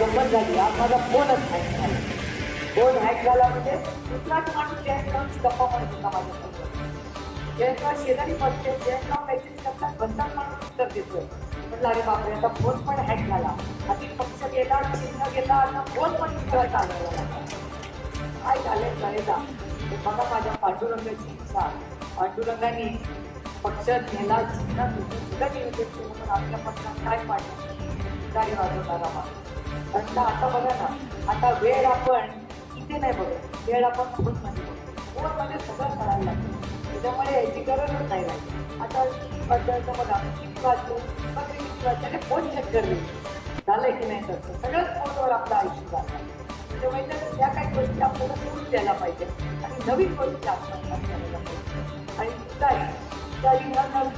गंमत झाली. आज माझा फोनच हॅक झाला फोन हॅक झाला म्हणजे दुसराच माणूस जॅक लावून गप्पा म्हणत होता माझ्या जयंतराव शेजारी बसते जयंतराव मेसेज करतात. भंडार माणूस उत्तर देतोय. म्हटलं अरे बापरे आता फोन पण हॅक झाला. आधी पक्ष गेला चिन्ह गेला आता फोन पण उत्तर चालवायला लागला काय झालंय झालेला बघा माझ्या पांडुरंगाची इच्छा. पांडुरंगाने पक्ष नेला चिन्ह सुद्धा गेली म्हणून आपल्या पक्षात काय पाहिजे? गाडी वाजवणारा माणूस आता बघा ना आता वेळ आपण इथे नाही बघत. वेळ आपण फोनमध्ये बघतो. फोनमध्ये सगळं करायला लागतं. त्याच्यामुळे याची गरजच नाही राहिली आता बद्दलचं बघा किती वाजतो मग किती वाजता फोन चेक करणे. झालं की नाही तसं? सगळंच फोनवर आपलं आयुष्य जातं. त्याच्यामुळे त्या- त्या काही गोष्टी आपल्याला सोडून द्यायला पाहिजे. आणि नवीन गोष्टी आपण पाहिजे. आणि काही काही न